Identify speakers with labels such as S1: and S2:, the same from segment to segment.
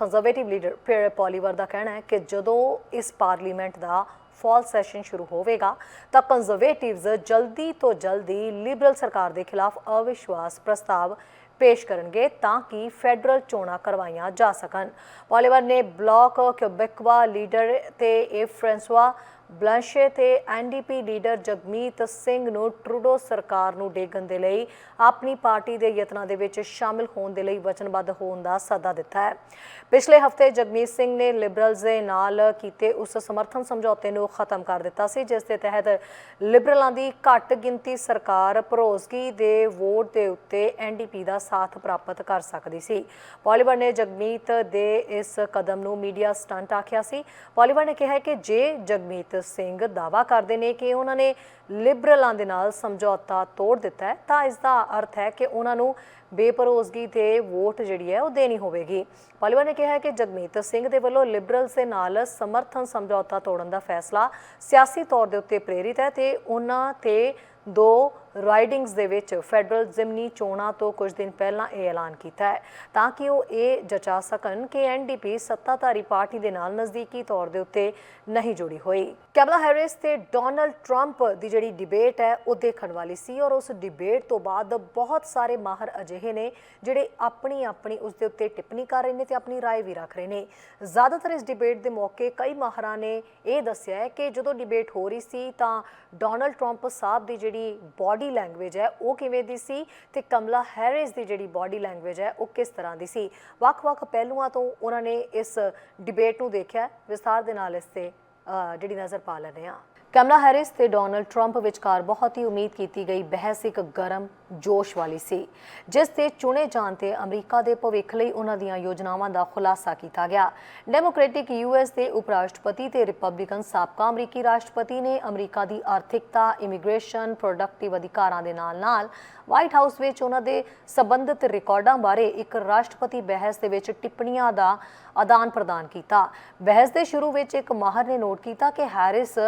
S1: Conservative leader Pierre Poilievre ਦਾ ਕਹਿਣਾ ਹੈ ਕਿ ਜਦੋਂ ਇਸ ਪਾਰਲੀਮੈਂਟ ਦਾ ਫਾਲ ਸੈਸ਼ਨ ਸ਼ੁਰੂ ਹੋਵੇਗਾ, ਤਾਂ ਕੰਜ਼ਰਵੇਟਿਵਜ਼ ਜਲਦੀ ਤੋਂ ਜਲਦੀ ਲਿਬਰਲ ਸਰਕਾਰ ਦੇ ਖਿਲਾਫ ਅਵਿਸ਼ਵਾਸ ਪ੍ਰਸਤਾਵ ਪੇਸ਼ ਕਰਨਗੇ ਤਾਂ ਕਿ ਫੈਡਰਲ ਚੋਣਾਂ ਕਰਵਾਈਆਂ ਜਾ ਸਕਣ। ਪੋਲੀਵਰ ਨੇ ਬਲਾਕ ਕਿਊਬੈਕਵਾ ਲੀਡਰ ਤੇ ਇਹ ਫ੍ਰਾਂਸਵਾ ਬਲਾਂਸ਼ੇ ਤੇ ਐਨਡੀਪੀ ਲੀਡਰ ਜਗਮੀਤ ਸਿੰਘ ਨੂੰ ਟਰੂਡੋ ਸਰਕਾਰ ਨੂੰ ਡੇਗਣ ਦੇ ਲਈ ਆਪਣੀ ਪਾਰਟੀ ਦੇ ਯਤਨਾਂ ਦੇ ਵਿੱਚ ਸ਼ਾਮਿਲ ਹੋਣ ਦੇ ਲਈ ਵਚਨਬੱਧ ਹੋਣ ਦਾ ਸੱਦਾ ਦਿੱਤਾ ਹੈ। ਪਿਛਲੇ ਹਫ਼ਤੇ ਜਗਮੀਤ ਸਿੰਘ ਨੇ ਲਿਬਰਲਜ਼ ਦੇ ਨਾਲ ਕੀਤੇ ਉਸ ਸਮਰਥਨ ਸਮਝੌਤੇ ਨੂੰ ਖਤਮ ਕਰ ਦਿੱਤਾ ਸੀ, ਜਿਸ ਦੇ ਤਹਿਤ ਲਿਬਰਲਾਂ ਦੀ ਘੱਟ ਗਿਣਤੀ ਸਰਕਾਰ ਭਰੋਸਗੀ ਦੇ ਵੋਟ ਦੇ ਉੱਤੇ ਐਨਡੀਪੀ ਦਾ ਸਾਥ ਪ੍ਰਾਪਤ ਕਰ ਸਕਦੀ ਸੀ। ਪੋਲੀਵਰ ਨੇ ਜਗਮੀਤ ਦੇ ਇਸ ਕਦਮ ਨੂੰ ਮੀਡੀਆ ਸਟੰਟ ਆਖਿਆ ਸੀ। ਪੋਲੀਵਰ ਨੇ ਕਿਹਾ ਕਿ ਜੇ ਜਗਮੀਤ ਸਿੰਘ ਦਾਵਾ ਕਰਦੇ ਨੇ ਕਿ ਉਹਨਾਂ ਨੇ ਲਿਬਰਲਾਂ ਦੇ ਨਾਲ ਸਮਝੌਤਾ ਤੋੜ ਦਿੱਤਾ ਹੈ। ਤਾਂ ਇਸ ਦਾ ਅਰਥ ਹੈ ਕਿ ਉਹਨਾਂ ਨੂੰ ਬੇਪਰੋਸਗੀ ਤੇ ਵੋਟ ਜਿਹੜੀ ਹੈ ਉਹ ਦੇਣੀ ਹੋਵੇਗੀ। ਪਾਲੀਵਾ ਨੇ ਕਿਹਾ ਹੈ ਕਿ ਜਗਮੀਤ ਸਿੰਘ ਦੇ ਵੱਲੋਂ ਲਿਬਰਲਸ ਦੇ ਨਾਲ ਸਮਰਥਨ ਸਮਝੌਤਾ ਤੋੜਨ ਦਾ ਫੈਸਲਾ ਸਿਆਸੀ ਤੌਰ ਦੇ ਉੱਤੇ ਪ੍ਰੇਰਿਤ ਹੈ ਤੇ ਉਹਨਾਂ ਤੇ ਦੋ ਰਾਈਡਿੰਗਸ ਦੇ ਵਿੱਚ ਫੈਡਰਲ ਜ਼ਿਮਨੀ ਚੋਣਾਂ ਤੋਂ ਕੁਝ ਦਿਨ ਪਹਿਲਾਂ ਇਹ ਐਲਾਨ ਕੀਤਾ ਹੈ ਤਾਂ ਕਿ ਉਹ ਇਹ ਜਚਾ ਸਕਣ ਕਿ ਐਨਡੀਪੀ ਸੱਤਾਧਾਰੀ ਪਾਰਟੀ ਦੇ ਨਾਲ ਨਜ਼ਦੀਕੀ ਤੌਰ ਦੇ ਉੱਤੇ ਨਹੀਂ ਜੁੜੀ ਹੋਈ ਕੈਮਲਾ ਹੈਰਿਸ ਤੇ ਡੋਨਲਡ ਟਰੰਪ ਦੀ ਜਿਹੜੀ ਡਿਬੇਟ ਹੈ ਉਹ ਦੇਖਣ ਵਾਲੀ ਸੀ ਔਰ ਉਸ ਡਿਬੇਟ ਤੋਂ ਬਾਅਦ ਬਹੁਤ ਸਾਰੇ ਮਾਹਰ ਅਜਿਹੇ ਨੇ ਜਿਹੜੇ ਆਪਣੀ ਆਪਣੀ ਉਸ ਦੇ ਉੱਤੇ ਟਿੱਪਣੀ ਕਰ ਰਹੇ ਨੇ ਤੇ ਆਪਣੀ رائے ਵੀ ਰੱਖ ਰਹੇ ਨੇ ਜ਼ਿਆਦਾਤਰ ਇਸ ਡਿਬੇਟ ਦੇ ਮੌਕੇ ਕਈ ਮਾਹਰਾਂ ਨੇ ਇਹ ਦੱਸਿਆ ਹੈ ਕਿ ਜਦੋਂ ਡਿਬੇਟ ਹੋ ਰਹੀ ਸੀ ਤਾਂ ਡੋਨਲਡ ਟਰੰਪ ਸਾਹਿਬ ਦੀ ਜਿਹੜੀ ਬਾਡੀ ਲੈਂਗੁਏਜ ਹੈ, ਉਹ ਕਿਵੇਂ ਦੀ ਸੀ ਤੇ ਕਮਲਾ ਹੈਰਿਸ ਦੀ ਜਿਹੜੀ ਬਾਡੀ ਲੈਂਗੁਏਜ ਹੈ, ਉਹ ਕਿਸ ਤਰ੍ਹਾਂ ਦੀ ਸੀ? ਵੱਖ-ਵੱਖ ਪਹਿਲੂਆਂ ਤੋਂ ਉਹਨਾਂ ਨੇ ਇਸ ਡਿਬੇਟ ਨੂੰ ਦੇਖਿਆ। ਵਿਸਥਾਰ ਦੇ ਨਾਲ ਇਸ ਤੇ ਜਿਹੜੀ ਨਜ਼ਰ ਪਾ ਲੈਂਦੇ ਹਾਂ। ਕਮਲਾ ਹੈਰਿਸ ਤੇ ਡੋਨਲਡ ਟਰੰਪ ਵਿਚਕਾਰ ਬਹੁਤ ਹੀ ਉਮੀਦ ਕੀਤੀ ਗਈ। ਬਹਿਸ ਇੱਕ ਗਰਮ ਜੋਸ਼ ਵਾਲੀ ਸੀ, ਜਿਸ ਤੇ ਚੁਣੇ ਜਾਣ ਤੇ ਅਮਰੀਕਾ ਦੇ ਭਵਿੱਖ ਲਈ ਉਹਨਾਂ ਦੀਆਂ ਯੋਜਨਾਵਾਂ ਦਾ ਖੁਲਾਸਾ ਕੀਤਾ ਗਿਆ। ਡੈਮੋਕ੍ਰੈਟਿਕ ਯੂਐਸ ਦੇ ਉਪ ਰਾਸ਼ਟਰਪਤੀ ਤੇ ਰਿਪਬਲਿਕਨ ਸਾਬਕਾ ਅਮਰੀਕੀ ਰਾਸ਼ਟਰਪਤੀ ਨੇ ਅਮਰੀਕਾ ਦੀ ਆਰਥਿਕਤਾ ਇਮੀਗ੍ਰੇਸ਼ਨ ਪ੍ਰੋਡਕਟਿਵ ਅਧਿਕਾਰਾਂ ਦੇ ਨਾਲ-ਨਾਲ ਵਾਈਟ ਹਾਊਸ ਵਿੱਚ ਉਹਨਾਂ ਦੇ ਸਬੰਧਿਤ ਰਿਕਾਰਡਾਂ ਬਾਰੇ ਇੱਕ ਰਾਸ਼ਟਰਪਤੀ ਬਹਿਸ ਦੇ ਵਿੱਚ ਟਿੱਪਣੀਆਂ ਦਾ ਆਦਾਨ ਪ੍ਰਦਾਨ ਕੀਤਾ। ਬਹਿਸ ਦੇ ਸ਼ੁਰੂ ਵਿੱਚ ਇੱਕ ਮਾਹਰ ਨੇ ਨੋਟ ਕੀਤਾ ਕਿ ਹੈਰਿਸ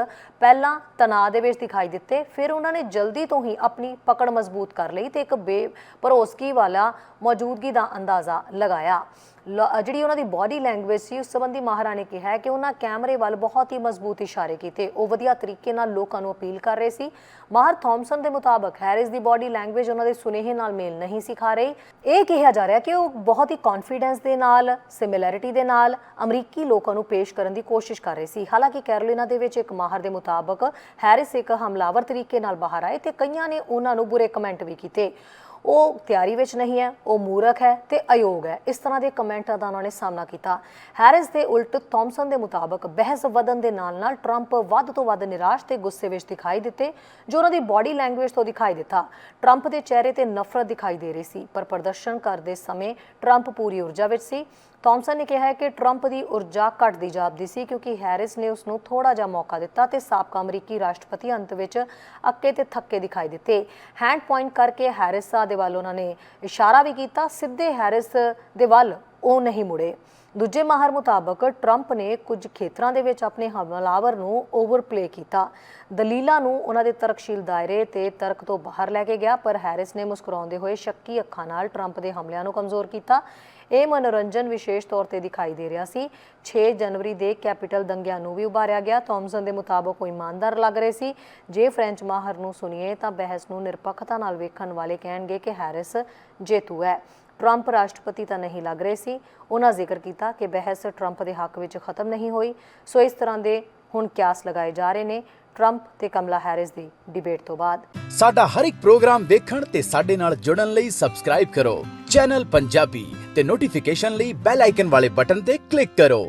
S1: ਪਹਿਲਾਂ ਤਣਾਅ ਦੇ ਵਿੱਚ ਦਿਖਾਈ ਦਿੱਤੇ, ਫਿਰ ਉਹਨਾਂ ਨੇ ਜਲਦੀ ਤੋਂ ਹੀ ਆਪਣੀ ਪਕੜ ਮਜ਼ਬੂਤ ਕਰ ਲਈ ਤੇ ਇੱਕ ਬੇਭਰੋਸਗੀ ਵਾਲਾ ਮੌਜੂਦਗੀ ਦਾ ਅੰਦਾਜ਼ਾ ਲਗਾਇਆ। ਜਿਹੜੀ ਉਹਨਾਂ ਦੀ ਬਾਡੀ ਲੈਂਗੁਏਜ ਸੀ, ਉਸ ਸੰਬੰਧੀ ਮਾਹਰਾਂ ਨੇ ਕਿਹਾ ਕਿ ਉਹਨਾਂ ਕੈਮਰੇ ਵੱਲ ਬਹੁਤ ਹੀ ਮਜ਼ਬੂਤ ਇਸ਼ਾਰੇ ਕੀਤੇ। ਉਹ ਵਧੀਆ ਤਰੀਕੇ ਨਾਲ ਲੋਕਾਂ ਨੂੰ ਅਪੀਲ ਕਰ ਰਹੇ ਸੀ। ਮਾਹਰ ਥੌਮਸਨ ਦੇ ਮੁਤਾਬਕ ਹੈਰਿਸ ਦੀ ਬਾਡੀ ਲੈਂਗੁਏਜ ਉਹਨਾਂ ਦੇ ਸੁਨੇਹੇ ਨਾਲ ਮੇਲ ਨਹੀਂ ਸਿਖਾ ਰਹੀ। ਇਹ ਕਿਹਾ ਜਾ ਰਿਹਾ ਕਿ ਉਹ ਬਹੁਤ ਹੀ ਕੌਨਫੀਡੈਂਸ ਦੇ ਨਾਲ ਸਿਮਿਲੈਰਿਟੀ ਦੇ ਨਾਲ ਅਮਰੀਕੀ ਲੋਕਾਂ ਨੂੰ ਪੇਸ਼ ਕਰਨ ਦੀ ਕੋਸ਼ਿਸ਼ ਕਰ ਰਹੇ ਸੀ। ਹਾਲਾਂਕਿ ਕੈਰੋਲੀਨਾ ਦੇ ਵਿੱਚ ਇੱਕ ਮਾਹਰ ਦੇ ਮੁਤਾਬਕ ਹੈਰਿਸ ਇੱਕ ਹਮਲਾਵਰ ਤਰੀਕੇ ਨਾਲ ਬਾਹਰ ਆਏ ਤੇ ਕਈਆਂ ਨੇ ਉਹਨਾਂ ਨੂੰ ਬੁਰੇ ਕਮੈਂਟ ਵੀ ਕੀਤੇ। ਉਹ ਤਿਆਰੀ ਵਿੱਚ ਨਹੀਂ ਹੈ, ਉਹ ਮੂਰਖ ਹੈ ਤੇ ਅਯੋਗ ਹੈ। ਇਸ ਤਰ੍ਹਾਂ ਦੇ ਕਮੈਂਟਾਂ ਦਾ ਉਹਨਾਂ ਨੇ ਸਾਹਮਣਾ ਕੀਤਾ। ਹੈਰਿਸ ਦੇ ਉਲਟ ਥੌਮਸਨ ਦੇ ਮੁਤਾਬਕ ਬਹਿਸ ਵਧਣ ਦੇ ਨਾਲ-ਨਾਲ ਟਰੰਪ ਵੱਧ ਤੋਂ ਵੱਧ ਨਿਰਾਸ਼ ਤੇ ਗੁੱਸੇ ਵਿੱਚ ਦਿਖਾਈ ਦਿੱਤੇ, ਜੋ ਉਹਨਾਂ ਦੀ ਬਾਡੀ ਲੈਂਗੁਏਜ ਤੋਂ ਦਿਖਾਈ ਦਿੱਤਾ। ਟਰੰਪ ਦੇ ਚਿਹਰੇ ਤੇ ਨਫ਼ਰਤ ਦਿਖਾਈ ਦੇ ਰਹੀ ਸੀ, ਪਰ ਪ੍ਰਦਰਸ਼ਨ ਕਰਦੇ ਸਮੇਂ ਟਰੰਪ ਪੂਰੀ ਊਰਜਾ ਵਿੱਚ ਸੀ। ਥੌਮਸਨ ਨੇ ਕਿਹਾ ਹੈ ਕਿ ਟਰੰਪ ਦੀ ਊਰਜਾ ਘਟਦੀ ਜਾਪਦੀ ਸੀ ਕਿਉਂਕਿ ਹੈਰਿਸ ਨੇ ਉਸ ਨੂੰ ਥੋੜਾ ਜਿਹਾ ਮੌਕਾ ਦਿੱਤਾ ਤੇ ਸਾਬਕਾ ਅਮਰੀਕੀ ਰਾਸ਼ਟਰਪਤੀ ਅੰਤ ਵਿੱਚ ਅੱਕੇ ਤੇ ਥੱਕੇ ਦਿਖਾਈ ਦਿੱਤੇ। ਹੈਂਡ ਪੁਆਇੰਟ ਕਰਕੇ ਹੈਰਿਸ ਦੇ ਵੱਲ ਉਹਨਾਂ ਨੇ ਇਸ਼ਾਰਾ ਵੀ ਕੀਤਾ, ਸਿੱਧੇ ਹੈਰਿਸ ਦੇ ਵੱਲ ਉਹ ਨਹੀਂ ਮੁੜੇ। ਦੂਜੇ ਮਾਹਰ ਮੁਤਾਬਕ ਟਰੰਪ ਨੇ ਕੁਝ ਖੇਤਰਾਂ ਦੇ ਵਿੱਚ ਆਪਣੇ ਹਮਲਾਵਰ ਨੂੰ ਓਵਰਪਲੇ ਕੀਤਾ। ਦਲੀਲਾਂ ਨੂੰ ਉਹਨਾਂ ਦੇ ਤਰਕਸ਼ੀਲ ਦਾਇਰੇ ਤੇ ਤਰਕ ਤੋਂ ਬਾਹਰ ਲੈ ਕੇ ਗਿਆ, ਪਰ ਹੈਰਿਸ ਨੇ ਮੁਸਕਰਾਉਂਦੇ ਹੋਏ ਸ਼ੱਕੀ ਅੱਖਾਂ ਨਾਲ ਟਰੰਪ ਦੇ ਹਮਲਿਆਂ ਨੂੰ ਕਮਜ਼ੋਰ ਕੀਤਾ। ਇਹ ਮਨੋਰੰਜਨ ਵਿਸ਼ੇਸ਼ ਤੌਰ ਤੇ ਦਿਖਾਈ ਦੇ ਰਿਹਾ ਸੀ। 6 ਜਨਵਰੀ ਦੇ ਕੈਪੀਟਲ ਦੰਗਿਆਂ ਨੂੰ ਵੀ ਉਭਾਰਿਆ ਗਿਆ। ਥੌਮਸਨ ਦੇ ਮੁਤਾਬਕ ਉਹ ਇਮਾਨਦਾਰ ਲੱਗ ਰਹੇ ਸੀ। ਜੇ ਫ੍ਰੈਂਚ ਮਾਹਰ ਨੂੰ ਸੁਣੀਏ ਤਾਂ ਬਹਿਸ ਨੂੰ ਨਿਰਪੱਖਤਾ ਨਾਲ ਵੇਖਣ ਵਾਲੇ ਕਹਿਣਗੇ ਕਿ ਹੈਰਿਸ ਜੇਤੂ ਹੈ। ਟਰੰਪ ਰਾਸ਼ਟਰਪਤੀ ਤਾਂ ਨਹੀਂ ਲੱਗ ਰਹੇ ਸੀ। ਉਹਨਾਂ ਜ਼ਿਕਰ ਕੀਤਾ ਕਿ ਬਹਿਸ ਟਰੰਪ ਦੇ ਹੱਕ ਵਿੱਚ ਖਤਮ ਨਹੀਂ ਹੋਈ। ਸੋ ਇਸ ਤਰ੍ਹਾਂ ਦੇ ਹੁਣ ਕਿਆਸ ਲਗਾਏ ਜਾ ਰਹੇ ਨੇ। ਟਰੰਪ ਤੇ ਕਮਲਾ ਹੈਰਿਸ ਦੀ ਡਿਬੇਟ ਤੋਂ ਬਾਅਦ।
S2: ਸਾਡਾ ਹਰ ਇੱਕ ਪ੍ਰੋਗਰਾਮ ਦੇਖਣ ਤੇ ਸਾਡੇ ਨਾਲ ਜੁੜਨ ਲਈ ਸਬਸਕ੍ਰਾਈਬ ਕਰੋ। ਚੈਨਲ ਪੰਜਾਬੀ ਤੇ ਨੋਟੀਫਿਕੇਸ਼ਨ ਲਈ ਬੈਲ ਆਈਕਨ ਵਾਲੇ ਬਟਨ ਤੇ ਕਲਿੱਕ ਕਰੋ।